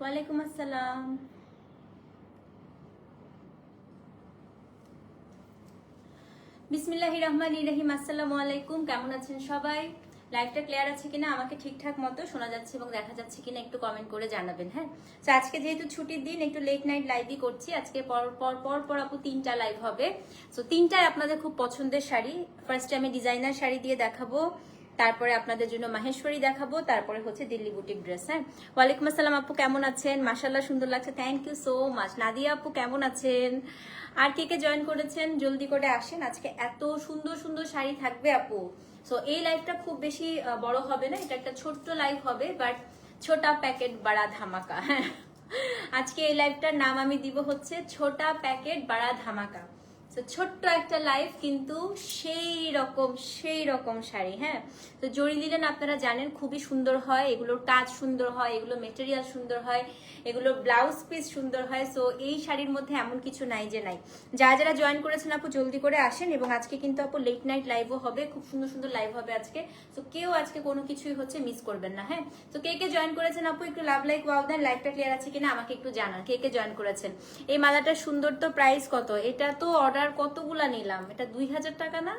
ওয়ালাইকুম আসসালাম। বিসমিল্লাহির রহমানির রহিম, আসসালামু আলাইকুম। কেমন আছেন সবাই? লাইভটা ক্লিয়ার আছে কিনা? আমাকে ঠিকঠাক মতো শোনা যাচ্ছে এবং দেখা যাচ্ছে কিনা একটু কমেন্ট করে জানাবেন হ্যাঁ? তো আজকে যেহেতু ছুটির দিন, একটু লেট নাইট লাইভই করছি। আজকে পর পর পর পর আপু তিনটা লাইভ হবে। তো তিনটায় আপনাদের খুব পছন্দের শাড়ি। ফার্স্টে আমি ডিজাইনার শাড়ি দিয়ে দেখাবো। তারপরে আপনাদের জন্য মাহেশ্বরী দেখাবো, তারপরে হচ্ছে দিল্লি বুটিক ড্রেস হ্যাঁ? ওয়ালাইকুম আসসালাম আপু, কেমন আছেন? মাসাল্লাহ সুন্দর লাগছে। Thank you so much Nadia আপু, কেমন আছেন? আর কে কে জয়েন করেছেন? জলদি করে আসেন। আজকে এত সুন্দর সুন্দর শাড়ি থাকবে আপু। সো এই লাইভটা খুব বেশি বড় হবে না, এটা একটা ছোট্ট লাইভ হবে বাট ছোটা প্যাকেট বাড়া ধামাকা। হ্যাঁ আজকে এই লাইভটার নাম আমি দিব হচ্ছে ছোটা প্যাকেট বাড়া ধামাকা। তো ছোট্ট একটা লাইফ কিন্তু সেই রকম সেই রকম শাড়ি হ্যাঁ? তো জড়ি লিলেন আপনারা জানেন খুবই সুন্দর হয়, এগুলোর কাজ সুন্দর হয়, এগুলো মেটেরিয়াল সুন্দর হয় এগুলো ব্লাউজ পিস সুন্দর হয় সো এই শাড়ির মধ্যে এমন কিছু নাই যে নাই। যারা যারা জয়েন করেছেন আপু, জলদি করে আসেন এবং আজকে কিন্তু আপু লেট নাইট লাইভও হবে, খুব সুন্দর সুন্দর লাইভ হবে আজকে। তো কেউ আজকে কোনো কিছুই হচ্ছে মিস করবেন না হ্যাঁ? তো কে কে জয়েন করেছেন আপু, একটু লাভ লাইক ওয়াও দেন লাইভটা ক্লিয়ার আছে কিনা আমাকে একটু জানান, কে কে জয়েন করেছেন? এই মালাটার সুন্দর তো প্রাইস কত? এটা তো অর্ডার কতগুলা নিলাম? এটা দুই হাজার টাকা না?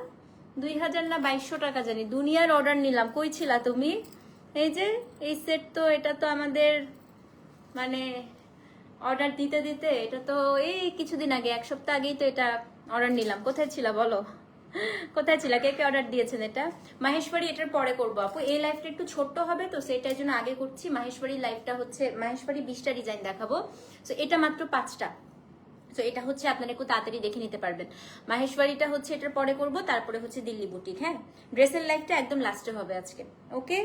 দুই হাজার না বাইশশো টাকা জানি। দুনিয়ার অর্ডার নিলাম। কই ছিলা তুমি? এই যে, এই সেট তো, এটা তো আমাদের মানে অর্ডার দিতে দিতে, এটা তো এই কিছুদিন আগে, এক সপ্তাহ আগেই তো এটা অর্ডার নিলাম। কোথায় ছিল বলো? কোথায় ছিল? কে কে অর্ডার দিয়েছেন এটা? মাহেশ্বরী এটার পরে করব আপু। এই লাইফটা একটু ছোট্ট হবে তো সেটার জন্য আগে করছি। মাহেশ্বরী লাইফটা হচ্ছে মাহেশ্বরী বিশটা ডিজাইন দেখাবো। তো এটা মাত্র পাঁচটা। তো এটা হচ্ছে আপনারা একটু তাড়াতাড়ি দেখে নিতে পারবেন। মাহেশ্বরীটা হচ্ছে এটার পরে করব, তারপরে হচ্ছে দিল্লি বুটিক হ্যাঁ? ড্রেসের লাইফটা একদম লাস্টে হবে আজকে ওকে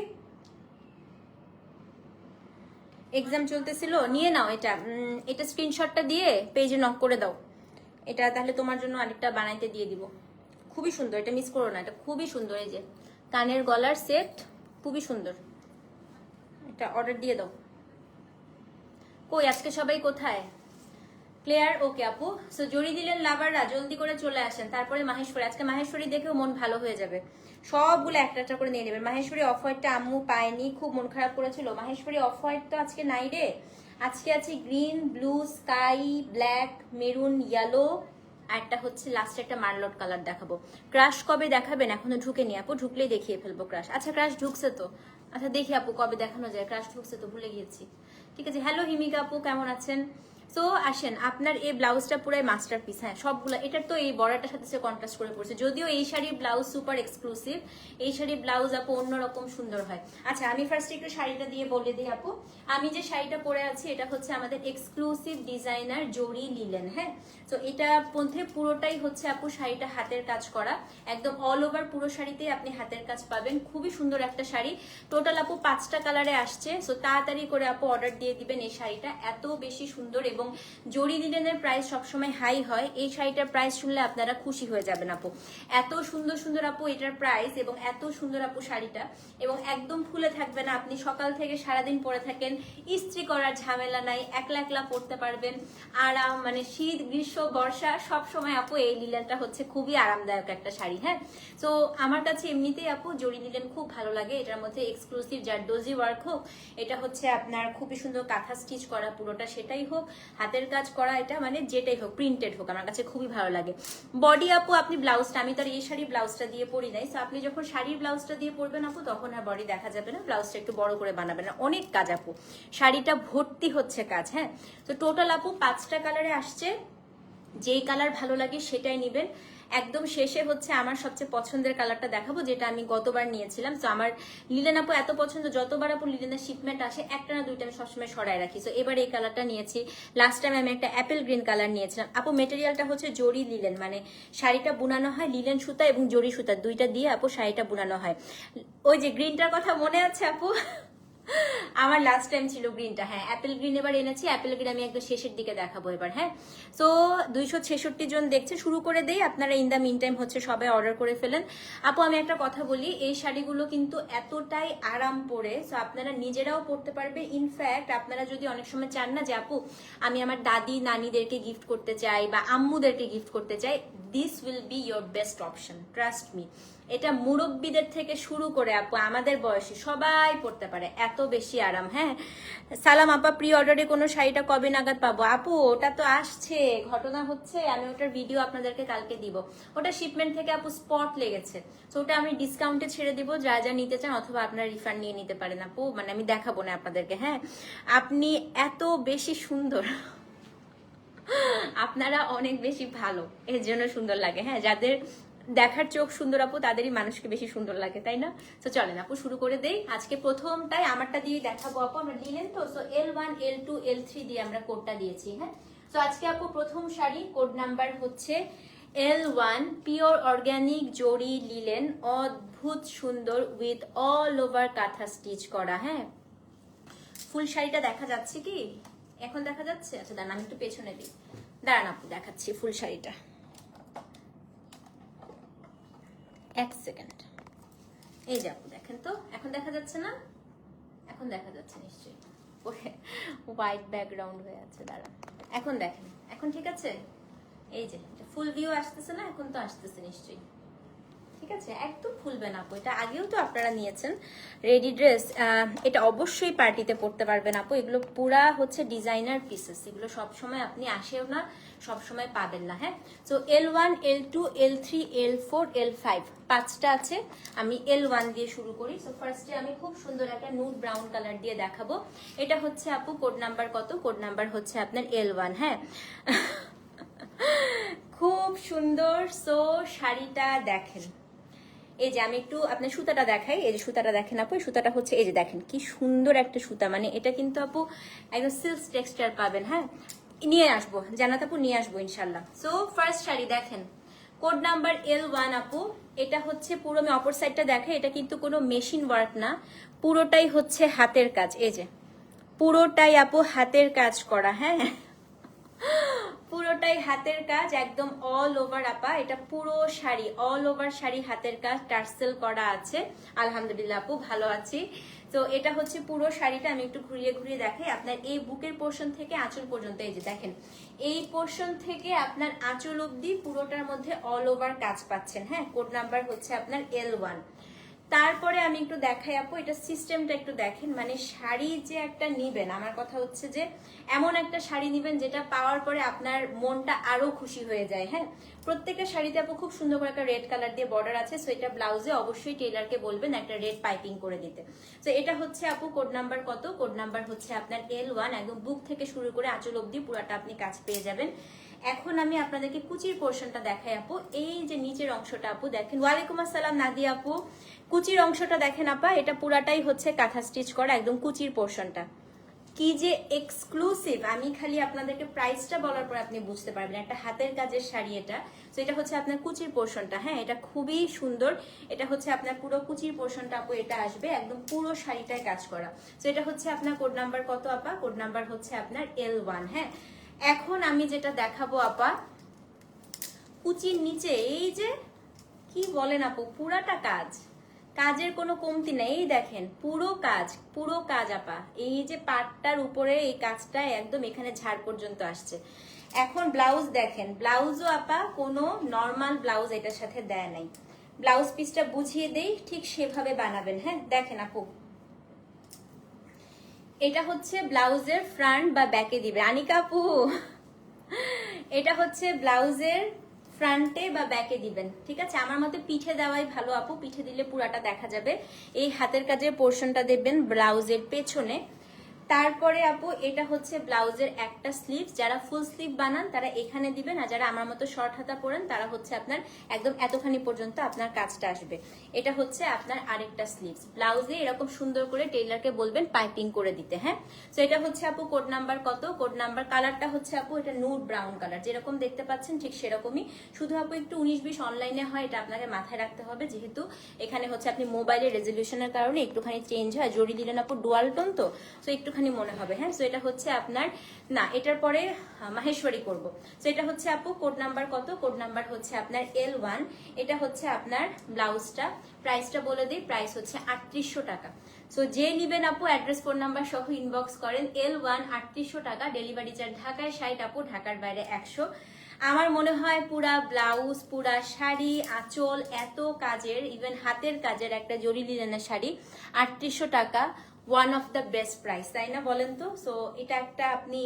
এক্সাম চলতেছিল, নিয়ে নাও এটা। এটা স্ক্রিনশটটা দিয়ে পেজে নক করে দাও। এটা তাহলে তোমার জন্য আরেকটা বানাইতে দিয়ে দিব। খুবই সুন্দর, এটা মিস করো না, এটা খুবই সুন্দর, এই যে। কানের গলার সেট খুবই সুন্দর। এটা অর্ডার দিয়ে দাও। কই, আজকে সবাই কোথায়? ক্লিয়ার ওকে আপু। সো জড়ি দিলেন লাভাররা, জলদি করে চলে আসেন। তারপরে মাহেশ্বরী, আজকে মাহেশ্বরী দেখেও মন ভালো হয়ে যাবে। সবগুলো একটা একটা করে নিয়ে নেবেন। মাহেশ্বরী অফ হোয়াইটটা আম্মু পায়নি, খুব মন খারাপ করেছিল। মাহেশ্বরী অফ হোয়াইট তো আজকে নাই রে। আজকে আছে green blue sky black maroon yellow একটা হচ্ছে লাস্টে একটা মার্লট কালার দেখাবো। ক্রাশ কবে দেখাবেন? এখনও ঢুকেনি আপু। ঢুকলেই দেখিয়ে ফেলব ক্রাশ আচ্ছা ক্রাশ ঢুকছে তো। আচ্ছা দেখি আপু কবে দেখানো যায়। ক্রাশ ঢুকছে তো, ভুলে গিয়েছি। ঠিক আছে হ্যালো হিমিকা আপু, কেমন আছেন? তো আসেন, আপনার এই ব্লাউজটা পুরাই মাস্টার পিস হ্যাঁ সবগুলো এটার তো এই বড়াটার সাথে সে কন্ট্রাস্ট করে পড়ছে। যদিও এই শাড়ির ব্লাউজ সুপার এক্সক্লুসিভ এই শাড়ির ব্লাউজ আপু অন্যরকম সুন্দর হয়। আচ্ছা আমি ফার্স্ট একটু শাড়িটা দিয়ে বলে দিই আপু। আমি যে শাড়িটা পরে আছি, এটা হচ্ছে আমাদের এক্সক্লুসিভ ডিজাইনার জরি লিলেন হ্যাঁ? তো এটা মধ্যে পুরোটাই হচ্ছে আপু শাড়িটা হাতের কাজ করা। একদম অল ওভার পুরো শাড়িতে আপনি হাতের কাজ পাবেন। খুবই সুন্দর একটা শাড়ি। টোটাল আপু পাঁচটা কালারে আসছে সো তাড়াতাড়ি করে আপু অর্ডার দিয়ে দিবেন এই শাড়িটা। এত বেশি সুন্দর এবং জরি লিলেনের প্রাইস সবসময় হাই হয়। এই শাড়িটার প্রাইস শুনলে আপনারা খুশি হয়ে যাবেন আপু। এত সুন্দর সুন্দর আপু এটার প্রাইস এবং এত সুন্দর আপু শাড়িটা এবং একদম ফুলে থাকবে না। আপনি সকাল থেকে সারাদিন পরে থাকেন, ইস্ত্রি করার ঝামেলা নাই, একলা একলা পড়তে পারবেন। আরাম মানে শীত, গ্রীষ্ম, বর্ষা সব সময় আপু এই লিলেনটা হচ্ছে খুবই আরামদায়ক একটা শাড়ি হ্যাঁ? তো আমার কাছে এমনিতেই আপু জরি লিলেন খুব ভালো লাগে। এটার মধ্যে এক্সক্লুসিভ যার ডোজি ওয়ার্ক হোক, এটা হচ্ছে আপনার খুবই সুন্দর কাঁথা স্টিচ করা পুরোটা সেটাই হোক। হাতের কাজ করা এটা মানে যেটাই হোক প্রিন্টেড হোক, আমার কাছে খুবই ভালো লাগে। বডি আপু, আপনি ব্লাউজটা আমি তো আর এই শাড়ির ব্লাউজটা দিয়ে পরি নাই তো আপনি যখন শাড়ির ব্লাউজটা দিয়ে পরবেন আপু, তখন আর বডি দেখা যাবে না ব্লাউজটা একটু বড় করে বানাবেন। না অনেক কাজ আপু, শাড়িটা ভর্তি হচ্ছে কাজ হ্যাঁ? তো টোটাল আপু, পাঁচটা কালারে আসছে, যেই কালার ভালো লাগে সেটাই নিবেন। একদম শেষে হচ্ছে আমার সবচেয়ে পছন্দের কালারটা দেখাবো, যেটা আমি গতবার নিয়েছিলাম। তো আমার লিলেন আপু এত পছন্দ, যতবার আপু লিলেনের শিপমেন্ট আসে, একটা না দুইটা আমি সবসময় সরাই রাখি। তো এবার এই কালারটা নিয়েছি। লাস্ট টাইম আমি একটা অ্যাপেল গ্রিন কালার নিয়েছিলাম। আপু মেটেরিয়ালটা হচ্ছে জরি লিলেন মানে শাড়িটা বুনানো হয় লিলেন সুতা এবং জরি সুতা, দুইটা দিয়ে আপু শাড়িটা বুনানো হয়। ওই যে গ্রিনটার কথা মনে আছে আপু? আমার লাস্ট টাইম ছিল গ্রিনটা হ্যাঁ অ্যাপেল গ্রিন এবার এনেছি অ্যাপেল গ্রিন আমি একদম শেষের দিকে দেখাবো এবার হ্যাঁ। তো দুইশো ছেষট্টি জন দেখছে, শুরু করে দেই, আপনারা ইন দ্য মিন টাইম হচ্ছে সবাই অর্ডার করে ফেলেন। আপু, আমি একটা কথা বলি, এই শাড়িগুলো কিন্তু এতটাই আরাম পরে সো আপনারা নিজেরাও পরতে পারবে। ইনফ্যাক্ট আপনারা যদি অনেক সময় চান না যে, আপু, আমি আমার দাদি, নানিদেরকে গিফট করতে চাই বা আম্মুদেরকে গিফট করতে চাই this will be your best option trust me এটা মুরব্বীদের থেকে শুরু করে আপু, আমাদের বয়সী সবাই পড়তে পারে, এত বেশি আরাম হ্যাঁ? সালাম আপা প্রি অর্ডারে কোনো শাড়িটা কবে নাগাদ পাবো? আপু, ওটা তো আসছে, ঘটনা হচ্ছে, আমি ওটার ভিডিও আপনাদেরকে কালকে দিব। ওটা শিপমেন্ট থেকে আপু স্পট লেগেছে, তো ওটা আমি ডিসকাউন্টে ছেড়ে দিব, যা যা নিতে চান, অথবা আপনারা রিফান্ড নিয়ে নিতে পারেন আপু মানে আমি দেখাবো না আপনাদেরকে হ্যাঁ? আপনি এত বেশি সুন্দর, আপনারা অনেক বেশি ভালো, এর জন্য সুন্দর লাগে হ্যাঁ? যাদের দেখার চোখ সুন্দর আপু, তাদেরই মানুষকে বেশি সুন্দর লাগে, তাই না? তো চলেন আপু, শুরু করে দেই। আজকে প্রথমটাই আমারটা দিয়ে দেখাবো আপু, আমরা দিলেন তো? So L one L two L three দিয়ে আমরা কোডটা দিয়েছি হ্যাঁ? তো আজকে আপু প্রথম শাড়ি কোড নাম্বার হচ্ছে L one pure organic zari linen, অদ্ভুত সুন্দর with all over kantha stitch করা হ্যাঁ? ফুল শাড়িটা দেখা যাচ্ছে কি? এখন দেখা যাচ্ছে? আচ্ছা দাঁড়ান, আমি একটু পেছনে দিই। দাঁড়ান আপু, দেখাচ্ছি ফুল শাড়িটা। এক সেকেন্ড। এই যে আপু, দেখেন তো, এখন দেখা যাচ্ছে না? এখন দেখা যাচ্ছে নিশ্চয়ই। হোয়াইট ব্যাকগ্রাউন্ড হয়ে আছে দাঁড়া এখন দেখেন, এখন ঠিক আছে? এই যে ফুল ভিউ আসতেছে না? এখন তো আসতেছে নিশ্চয়ই। আছে? একদম খুলবে না আপু। এটা আগেও তো আপনারা নিয়েছেন রেডি ড্রেস। এটা অবশ্যই পার্টিতে পরতে পারবেন আপু। এগুলো পুরা হচ্ছে ডিজাইনার পিসেস এগুলো সবসময় আপনি আসেও না, সবসময় পাবেন না হ্যাঁ? তো L one L two L three L four L five পাঁচটা আছে। আমি এল ওয়ান দিয়ে শুরু করি। সো ফার্স্টে আমি খুব সুন্দর একটা নুড ব্রাউন কালার দিয়ে দেখাবো। এটা হচ্ছে আপু কোড নাম্বার কত? কোড নাম্বার হচ্ছে আপনার এল ওয়ান হ্যাঁ? খুব সুন্দর। সো শাড়িটা দেখেন। এই যে আমি একটু আপনার সুতাটা দেখাই, এই যে সুতাটা দেখেন আপু, এই সুতাটা হচ্ছে, এই যে দেখেন কি সুন্দর একটা সুতা। মানে এটা কিন্তু আপু একদম সিল্ক টেক্সচার পাবেন হ্যাঁ? নিয়ে আসব জানাত আপু নিয়ে আসব ইনশাল্লাহ সো ফার্স্ট শাড়ি দেখেন। কোড নাম্বার এল ওয়ান আপু, এটা হচ্ছে পুরো আমি অপর সাইডটা দেখে এটা কিন্তু কোনো মেশিন ওয়ার্ক না, পুরোটাই হচ্ছে হাতের কাজ। এই যে, পুরোটাই আপু হাতের কাজ করা হ্যাঁ? পুরোটাই হাতের কাজ, একদম অল ওভার আপা। এটা পুরো শাড়ি অল ওভার শাড়ি হাতের কাজ, টার্সেল করা আছে। আলহামদুলিল্লাহ আপু, ভালো আছি। তো এটা হচ্ছে পুরো শাড়িটা, আমি একটু ঘুরিয়ে ঘুরিয়ে দেখাই। আপনার এই বুকের পোর্শন থেকে আঁচল পর্যন্ত, এই যে দেখেন, এই পোর্শন থেকে আপনার আঁচল অব্দি পুরোটার মধ্যে অল ওভার কাজ পাচ্ছেন। হ্যাঁ কোড নাম্বার হচ্ছে আপনার এল ওয়ান তারপরে আমি একটু দেখাই আপু, এটা সিস্টেমটা একটু দেখেন। মানে শাড়ি যে একটা নিবেন, আমার কথা হচ্ছে যে এমন একটা শাড়ি নিবেন যেটা পাওয়ার পরে আপনার মনটা আরও খুশি হয়ে যায় হ্যাঁ? প্রত্যেকটা শাড়িতে আপু খুব সুন্দর করে একটা রেড কালার দিয়ে বর্ডার আছে সো এটা ব্লাউজে অবশ্যই টেলারকে বলবেন একটা রেড পাইপিং করে দিতে। তো এটা হচ্ছে আপু কোড নাম্বার কত? কোড নাম্বার হচ্ছে আপনার এল ওয়ান একদম বুক থেকে শুরু করে আঁচল অব্দি পুরাটা আপনি কাজ পেয়ে যাবেন। এখন আমি আপনাদেরকে কুচির পোর্শনটা দেখাই আপু। এই যে নিচের অংশটা আপু, দেখেন। ওয়ালাইকুম আসসালাম নাদি আপু। কুচির অংশটা দেখেন আপা, এটা পুরাটাই হচ্ছে কাঁথা স্টিচ করা, একদম কুচির পোর্শনটা। কি যে এক্সক্লুসিভ আমি খালি আপনাদেরকে প্রাইসটা বলার পর আপনি বুঝতে পারবেন, একটা হাতের কাজের শাড়ি এটা। তো এটা হচ্ছে আপনার কুচির পোর্শনটা হ্যাঁ এটা খুবই সুন্দর, এটা হচ্ছে আপনার পুরো কুচির পোর্শনটা আপু, এটা আসবে, একদম পুরো শাড়িটায় কাজ করা। তো এটা হচ্ছে আপনার কোড নাম্বার কত আপা? কোড নাম্বার হচ্ছে আপনার এল ওয়ান হ্যাঁ। এখন আমি যেটা দেখাবো আপা, কুচির নিচে, এই যে, কি বলেন আপু, পুরাটা কাজ। কাজের কোনো কমতি নেই। এই দেখেন, পুরো কাজ পুরো কাজ আপা। এই যে পাটটার উপরে এই কাজটা একদম এখানে ঝাড় পর্যন্ত আসছে। এখন ব্লাউজ দেখেন, ব্লাউজও আপা কোনো নর্মাল ব্লাউজ এটার সাথে দেয় নাই। ব্লাউজ পিসটা বুঝিয়ে দেই, ঠিক সেভাবে বানাবেন হ্যাঁ? দেখেন আপু। এটা হচ্ছে ব্লাউজের ফ্রন্ট বা ব্যাকে দিবে। আনিকা আপু, এটা হচ্ছে ব্লাউজের ফ্রন্টে বা ব্যাকে দিবেন, ঠিক আছে? আমার মতে পিঠে দেওয়াই ভালো আপু, পিঠে দিলে পুরাটা দেখা যাবে। এই হাতের কাজের পোর্শনটা দেবেন ব্লাউজের পেছনে। তারপরে আপু, এটা হচ্ছে ব্লাউজের একটা স্লিভ যারা ফুল স্লিভ বানান, তারা এখানে দিবেন, আর যারা আমার মতো শর্ট হাতা পরেন, তারা হচ্ছে আপনার একদম এতখানি পর্যন্ত আপনার কাজটা আসবে। এটা হচ্ছে আপনার আরেকটা স্লিভস ব্লাউজে এরকম সুন্দর করে টেইলারকে বলবেন পাইপিং করে দিতে হ্যাঁ? তো এটা হচ্ছে আপু কোড নাম্বার কত? কোড নাম্বার কালারটা হচ্ছে আপু, এটা নুড ব্রাউন কালার যেরকম দেখতে পাচ্ছেন, ঠিক সেরকমই। শুধু আপু, একটু উনিশ বিশ অনলাইনে হয়, এটা আপনাকে মাথায় রাখতে হবে। যেহেতু এখানে হচ্ছে আপনি মোবাইলের রেজলিউশনের কারণে একটুখানি চেঞ্জ হয়। জড়ি দিলেন আপু ডুয়াল টোন তো। তো একটুখানি মনে হবে হ্যাঁ? তো এটা হচ্ছে আপনার, না, এটার পরে মাহেশ্বরী করব। তো এটা হচ্ছে আপু কোড নাম্বার কত? কোড নাম্বার হচ্ছে আপনার এল ওয়ান এটা হচ্ছে আপনার ব্লাউজটা। প্রাইসটা বলে দিই প্রাইস হচ্ছে আটত্রিশশো টাকা। সো যে নিবেন আপু অ্যাড্রেস ফোন নাম্বার সহ ইনবক্স করেন এল ওয়ান আটত্রিশশো টাকা ডেলিভারি চার্জ ঢাকায়, ষাট আপু, ঢাকার বাইরে একশো। আমার মনে হয় পুরা ব্লাউজ, পুরা শাড়ি, আঁচল, এত কাজের ইভেন হাতের কাজের একটা জরি লিলেনের শাড়ি, আটত্রিশশো টাকা। One of the best price তাই না বলেন তো? সো এটা একটা আপনি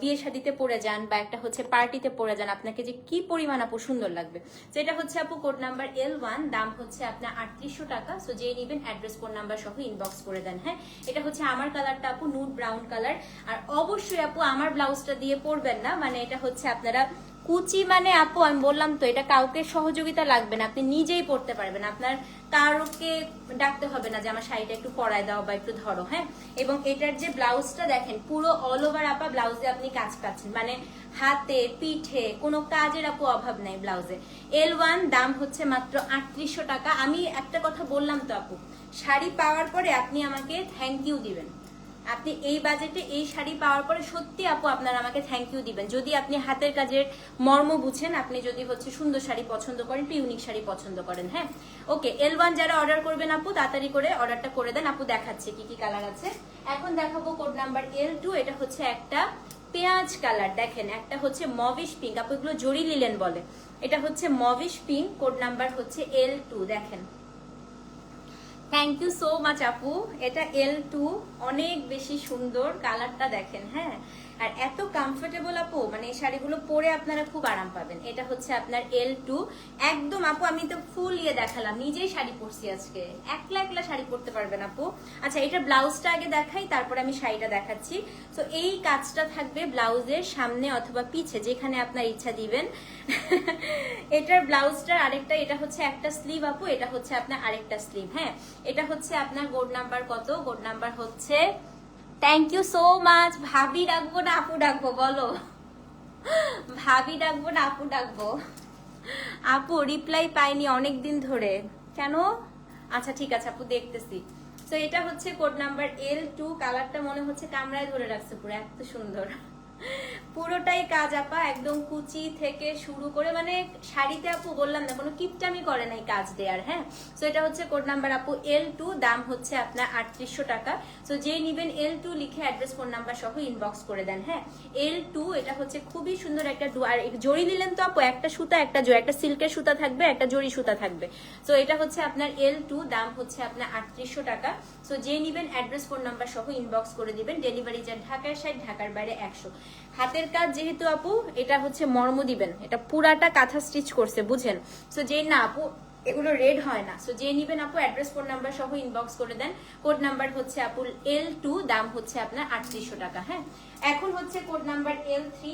বিয়ে শাদিতে পরে যান বা একটা হচ্ছে পার্টিতে পরে যান, আপনাকে যে কি পরিমাণ আপু সুন্দর লাগবে। তো এটা হচ্ছে আপু কোড নাম্বার এল ওয়ান দাম হচ্ছে আপনার আটত্রিশশো টাকা। সো যে নিবেন অ্যাড্রেস কোড নাম্বার সহ ইনবক্স করে দেন হ্যাঁ? এটা হচ্ছে আমার কালারটা আপু নুড ব্রাউন কালার আর অবশ্যই আপু, আমার ব্লাউজটা দিয়ে পরবেন না। মানে এটা হচ্ছে আপনারা কুচি মানে আপু, আমি বললাম তো, এটা কাউকে সহযোগিতা লাগবে না, আপনি নিজেই পড়তে পারবেন। আপনার কারোকে ডাকতে হবে না যে, আমার শাড়িটা একটু পরায় দাও বা একটু ধরো হ্যাঁ? এবং এটার যে ব্লাউজটা দেখেন, পুরো অল ওভার আপা ব্লাউজে আপনি কাজ পাচ্ছেন। মানে হাতে, পিঠে, কোনো কাজের আপু অভাব নাই ব্লাউজে। এল ওয়ান দাম হচ্ছে মাত্র আটত্রিশশো টাকা। আমি একটা কথা বললাম তো আপু, শাড়ি পাওয়ার পরে আপনি আমাকে থ্যাংক ইউ দিবেন। আপনি এই বাজেটে এই শাড়ি পাওয়ার পরে সত্যি আপু আপনারা আমাকে থ্যাংক ইউ দিবেন। যদি আপনি হাতের কাজের মর্ম বুঝেন, আপনি যদি হচ্ছে সুন্দর শাড়ি পছন্দ করেন একটু ইউনিক শাড়ি পছন্দ করেন হ্যাঁ? ওকে এল ওয়ান যারা অর্ডার করবেন আপু, তাড়াতাড়ি করে অর্ডারটা করে দেন। আপু দেখাচ্ছে কি কি কালার আছে। এখন দেখাবো কোড নাম্বার এল টু এটা হচ্ছে একটা পেঁয়াজ কালার দেখেন, একটা হচ্ছে মভিশ পিঙ্ক আপু এগুলো জড়ি লিলেন বলে। এটা হচ্ছে মভিশ পিঙ্ক কোড নাম্বার হচ্ছে এল টু দেখেন। থ্যাংক ইউ সো মাচ আপু এটা এল টু অনেক বেশি সুন্দর কালারটা দেখেন হ্যাঁ? আর এত কমফোর্টেবল আপু মানে এই শাড়িগুলো পরে আপনারা খুব আরাম পাবেন। এটা হচ্ছে আপনার এল টু একদম আপু, আমি তো ফুল ইয়ে দেখালাম, নিজেই শাড়ি পরছি আজকে। একলা একলা শাড়ি পরতে পারবেন আপু। আচ্ছা এটা ব্লাউজটা আগে দেখাই, তারপরে আমি শাড়িটা দেখাচ্ছি। তো এই কাজটা থাকবে ব্লাউজের সামনে অথবা পিছে, যেখানে আপনার ইচ্ছা দিবেন। এটার ব্লাউজটার আরেকটা, এটা হচ্ছে একটা স্লিভ আপু, এটা হচ্ছে আপনার আরেকটা স্লিভ হ্যাঁ? এটা হচ্ছে আপনার গোড নাম্বার কত? গোড নাম্বার হচ্ছে থ্যাংক ইউ সো মাচ ভাবি ডাকবো না, আপু ডাকবো, বলো। ভাবি ডাকবো না, আপু ডাকবো। আপু রিপ্লাই পাইনি অনেক দিন ধরে। কেন? আচ্ছা ঠিক আছে, আপু, দেখতেছি। তো এটা হচ্ছে কোড নাম্বার এল টু কালারটা মনে হচ্ছে কামরায় ধরে রাখছে পুরো, এত সুন্দর। পুরোটাই কাজ আপা, একদম কুচি থেকে শুরু করে মানে শাড়িতে আপু বললাম না, কোনো কিপটামি করে নাই কাজ দেয়ার হ্যাঁ? তো এটা হচ্ছে কোড নাম্বার আপু এল টু দাম হচ্ছে আপনার আটত্রিশশো টাকা। তো যে নিবেন এল টু লিখে অ্যাড্রেস ফোন নাম্বার সহ ইনবক্স করে দেন হ্যাঁ? এল টু এটা হচ্ছে খুবই সুন্দর একটা আর জড়ি নিলেন তো আপু, একটা সুতা, একটা জড়ি, একটা সিল্কের সুতা থাকবে, একটা জড়ি সুতা থাকবে। তো এটা হচ্ছে আপনার এল টু দাম হচ্ছে আপনার আটত্রিশশো টাকা। তো যে নিবেন অ্যাড্রেস ফোন নাম্বার সহ ইনবক্স করে দিবেন। ডেলিভারি চার্জ ঢাকার সাইড ঢাকার বাইরে একশো। হাতের কাজ যেহেতু আপু, এটা হচ্ছে মর্ম দিবেন। এটা পুরাটা কাঁথা স্টিচ করছে, বুঝেন? তো যে না আপু, এগুলো রেড হয় না। সো যে নিবেন আপু অ্যাড্রেস ফোন নাম্বার সহ ইনবক্স করে দেন। কোড নাম্বার হচ্ছে আপু এল টু দাম হচ্ছে আপনার আটত্রিশশো টাকা হ্যাঁ? এখন হচ্ছে কোড নাম্বার এল থ্রি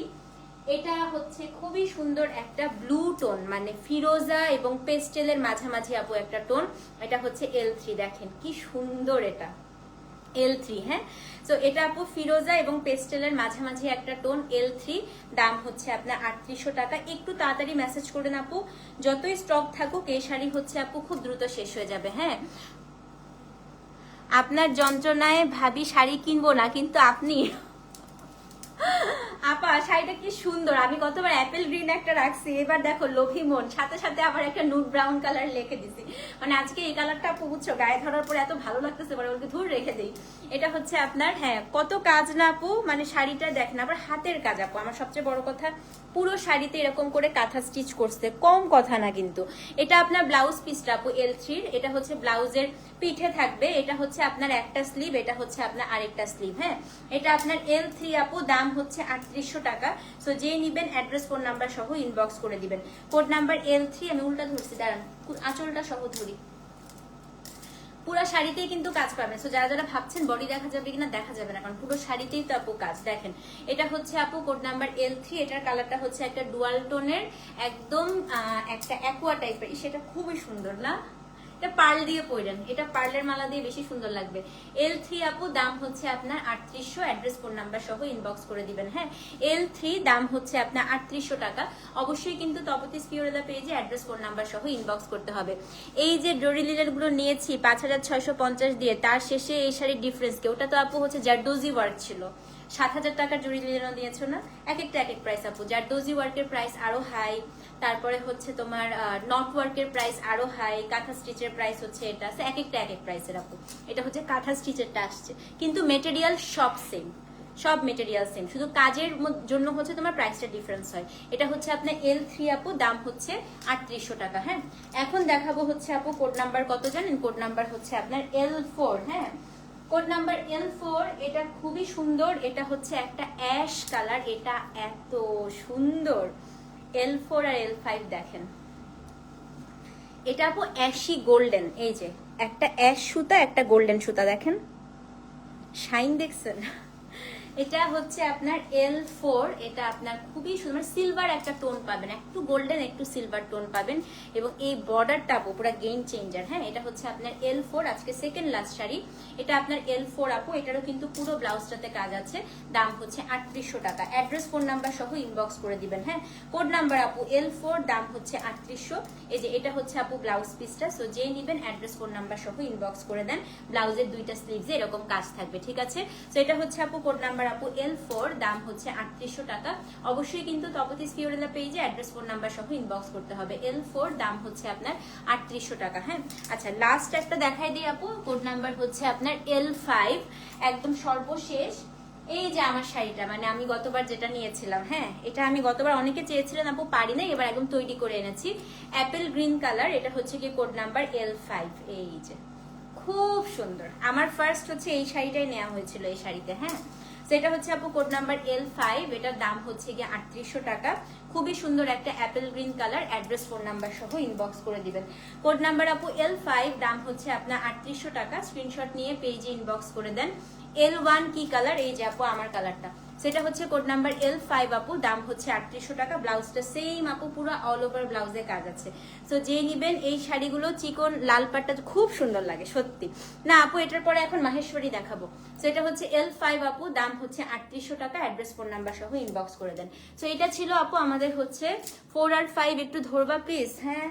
এটা হচ্ছে খুবই সুন্দর একটা ব্লু টোন মানে ফিরোজা এবং পেস্টেলের মাঝামাঝি আপু একটা টোন এটা হচ্ছে এল থ্রি দেখেন কি সুন্দর এটা। এল থ্রি হ্যাঁ? তো এটা আপু ফিরোজা এবং পেস্টেলের মাঝামাঝি একটা টোন এল থ্রি দাম হচ্ছে আপনার আটত্রিশশো টাকা। একটু তাড়াতাড়ি মেসেজ করে আপু, যতই স্টক থাকুক, এই শাড়ি হচ্ছে আপু খুব দ্রুত শেষ হয়ে যাবে হ্যাঁ? আপনার যন্ত্রণায় ভাবি শাড়ি কিনবো না, কিন্তু আপনি আপা, শাড়িটা কি সুন্দর। আমি গতবার অ্যাপেল গ্রিন একটা রাখছি। এবার দেখো, লোভি মন। সাথে সাথে আবার একটা নুট ব্রাউন কালার লিখে দিছি। মানে আজকে এই কালারটা আপু গায়ে ধরার পরে এত ভালো লাগতেছে, এবার ওকে ধুর রেখে দিই। এটা হচ্ছে আপনার হ্যাঁ কত কাজ না আপু? মানে শাড়িটা দেখেন, আবার হাতের কাজ আপু। আমার সবচেয়ে বড় কথা, পুরো শাড়িতে এরকম করে কাঁথা স্টিচ করছে কম কথা না কিন্তু। এটা আপনার ব্লাউজ পিসটা আপু এল থ্রির এটা হচ্ছে ব্লাউজের পিঠে থাকবে। এটা হচ্ছে আপনার একটা স্লিভ এটা হচ্ছে আপনার আরেকটা স্লিভ হ্যাঁ? এটা আপনার এল থ্রি আপু, দাম হচ্ছে আটত্রিশশো টাকা। সো যে নিবেন অ্যাড্রেস ফোন নাম্বার সহ ইনবক্স করে দিবেন। কোড নাম্বার এল থ্রি আমি উল্টা ধরছি, দাঁড়ান। আঁচলটা সহ ধরি। পুরো শাড়িতেই কিন্তু কাজ পাবেন সো যারা যারা ভাবছেন বডি দেখা যাবে কিনা, দেখা যাবে না। কারণ পুরো শাড়িতেই তো আপু কাজ। দেখেন, এটা হচ্ছে আপু কোড নাম্বার এল থ্রি এটার কালারটা হচ্ছে একটা ডুয়াল টোনের একদম একটা অ্যাকোয়া টাইপের সেটা খুবই সুন্দর না? এটা পার্ল দিয়ে পরলেন এটা পার্লের মালা দিয়ে বেশি সুন্দর লাগবে। এল থ্রি আপু, দাম হচ্ছে আপনার আটত্রিশশো অ্যাড্রেস ফোন নাম্বার সহ ইনবক্স করে দিবেন হ্যাঁ? এল থ্রি দাম হচ্ছে আপনার আটত্রিশশো টাকা। অবশ্যই কিন্তু তপতি স্পিওরেদা পেজে অ্যাড্রেস ফোন নাম্বার সহ ইনবক্স করতে হবে। এই যে ডোরি লিলেরগুলো নিয়েছি, পাঁচ হাজার ছয়শো পঞ্চাশ দিয়ে, তার শেষে এই শাড়ির ডিফারেন্স কি? ওটা তো আপু হচ্ছে জারদোজি ওয়ার্ক ছিল। সাত হাজার টাকার জুড়ি লিলেনও দিয়েছ না? এক একটা, এক এক প্রাইস আপু। জারদোজি ওয়ার্কের প্রাইস আরও হাই তারপরে হচ্ছে তোমার নট ওয়ার্কের প্রাইস আরও হাই কাঁথা স্টিচের প্রাইস হচ্ছে এটা এক একটা, এক এক প্রাইসের আপু এটা হচ্ছে কাঁথা স্টিচেরটা আসছে। কিন্তু মেটেরিয়াল সব সেম সব মেটেরিয়াল সেম শুধু কাজের জন্য হচ্ছে তোমার প্রাইসটা ডিফারেন্স হয়। এটা হচ্ছে আপনার এল থ্রি আপু, দাম হচ্ছে আটত্রিশশো টাকা হ্যাঁ? এখন দেখাবো হচ্ছে আপু কোড নাম্বার কত জানেন? কোড নাম্বার হচ্ছে আপনার এল ফোর হ্যাঁ? কোড নাম্বার এল ফোর এটা খুবই সুন্দর। এটা হচ্ছে একটা অ্যাশ কালার এটা এত সুন্দর। এল ফোর আর এল ফাইভ দেখেন। এটা আপু অ্যাশি গোল্ডেন এই যে একটা অ্যাশ সুতা, একটা গোল্ডেন সুতা, দেখেন? শাইন দেখছেন? এটা হচ্ছে আপনার এল ফোর এটা আপনার খুবই সুন্দর সিলভার একটা টোন পাবেন, একটু গোল্ডেন একটু সিলভার টোন পাবেন, এবং এই বর্ডারটা আপু, পুরো গেম চেঞ্জার হ্যাঁ? এটা হচ্ছে আপনার এল ফোর আজকে সেকেন্ড লাস্ট শাড়ি। এটা আপনার এল ফোর আপু, এটারও কিন্তু পুরো ব্লাউজটাতে কাজ আছে, দাম হচ্ছে আটত্রিশশো টাকা। অ্যাড্রেস ফোন নাম্বার সহ ইনবক্স করে দিবেন হ্যাঁ? কোড নাম্বার আপু এল ফোর দাম হচ্ছে আটত্রিশশো। এই যে এটা হচ্ছে আপু ব্লাউজ পিসটা সো যে নিবেন অ্যাড্রেস ফোন নাম্বার সহ ইনবক্স করে দেন ব্লাউজের দুইটা স্লিভসে এরকম কাজ থাকবে, ঠিক আছে? তো এটা হচ্ছে আপু কোড নাম্বার আপু এল ফোর দাম হচ্ছে আটত্রিশশো টাকা। অবশ্যই কিন্তু তপতিস পিওরেলা পেজে অ্যাড্রেস ফোন নাম্বার সহ ইনবক্স করতে হবে। এল ফোর দাম হচ্ছে আপনার আটত্রিশশো টাকা হ্যাঁ? আচ্ছা লাস্ট একটা দেখাই দিই আপু। কোড নাম্বার হচ্ছে আপনার এল ফাইভ একদম সর্বশেষ। এই যে আমার শাড়িটা মানে আমি গতবার যেটা নিয়েছিলাম হ্যাঁ? এটা আমি গতবার অনেকে চেয়েছিলেন আপু, পারি না এবার একদম তৈরি করে এনেছি। অ্যাপেল গ্রিন কালার এটা হচ্ছে কি কোড নাম্বার এল ফাইভ এই যে। খুব সুন্দর। আমার ফার্স্ট হচ্ছে এই শাড়িটাই নেওয়া হয়েছিল, এই শাড়িতে হ্যাঁ? সেটা হচ্ছে আপু কোড নাম্বার এল ফাইভ এটার দাম হচ্ছে গিয়ে আটত্রিশশো টাকা। খুবই সুন্দর একটা apple green colour address phone number সহ ইনবক্স করে দিবেন। কোড নাম্বার আপু এল ফাইভ দাম হচ্ছে আপনার আটত্রিশশো টাকা। স্ক্রিনশট নিয়ে পেজে ইনবক্স করে দেন। এল ওয়ান কি কালার এই যে আপু আমার কালারটা সেটা হচ্ছে কোড নাম্বার এল ফাইভ আপু, দাম হচ্ছে আটত্রিশশো টাকা, ব্লাউজটা সেম আপু, পুরো অল ওভার ব্লাউজে কাজ আছে। তো যে নিবেন, এই শাড়িগুলো চিকন, লাল পাটটা খুব সুন্দর লাগে, সত্যি। না আপু, এটার পরে এখন মাহেশ্বরী দেখাবো। সেটা হচ্ছে এল ফাইভ আপু, দাম হচ্ছে আটত্রিশশো টাকা অ্যাড্রেস ফোন নাম্বার সহ ইনবক্স করে দেন। তো এটা ছিল আপু, আমাদের হচ্ছে ফোর আর ফাইভ একটু ধরবা প্লিজ হ্যাঁ।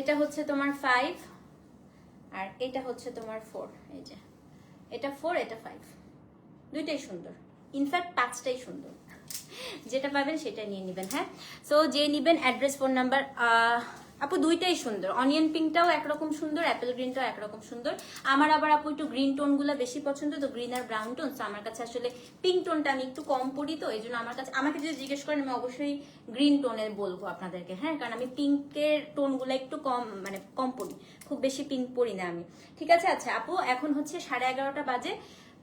এটা হচ্ছে তোমার ফাইভ আর এটা হচ্ছে তোমার ফোর এই যে। এটা ফোর এটা ফাইভ দুইটাই সুন্দর। ইনফ্যাক্ট পাঁচটাই সুন্দর। যেটা পাবেন সেটা নিয়ে নেবেন হ্যাঁ? সো যে নেবেন অ্যাড্রেস ফোন নাম্বার আপু দুইটাই সুন্দর। অনিয়ন পিঙ্কটাও একরকম সুন্দর অ্যাপেল গ্রিনটাও একরকম সুন্দর। আমার আবার আপু একটু গ্রিন টোনগুলো বেশি পছন্দ, তো গ্রিন আর ব্রাউন টোন তো আমার কাছে আসলে পিঙ্ক টোনটা আমি একটু কম পড়ি তো এই জন্য আমার কাছে আমাকে যদি জিজ্ঞেস করেন, আমি অবশ্যই গ্রিন টোনের বলব আপনাদেরকে। হ্যাঁ কারণ আমি পিঙ্কের টোনগুলো একটু কম মানে কম পড়ি। খুব বেশি পিঙ্ক পড়ি না আমি। ঠিক আছে আচ্ছা আপু, এখন হচ্ছে সাড়ে এগারোটা বাজে।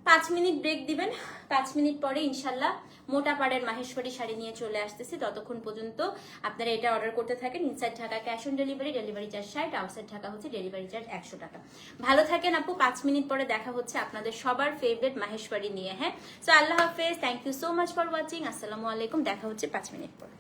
পাঁচ মিনিট ব্রেক দিবেন। পাঁচ মিনিট পরে ইনশাল্লাহ মোটা পাড়ের মাহেশ্বরী শাড়ি নিয়ে চলে আসতেছি। ততক্ষণ পর্যন্ত আপনারা এটা অর্ডার করতে থাকেন। Inside Dhaka cash on delivery delivery charge ষাট আউটসাইড ঢাকা হচ্ছে ডেলিভারি চার্জ একশো টাকা। ভালো থাকেন আপু। পাঁচ মিনিট পরে দেখা হচ্ছে আপনাদের সবার ফেভারিট মাহেশ্বরী নিয়ে হ্যাঁ? সো আল্লাহ হাফেজ। Thank you so much for watching আসসালামু আলাইকুম। দেখা হচ্ছে পাঁচ মিনিট পরে।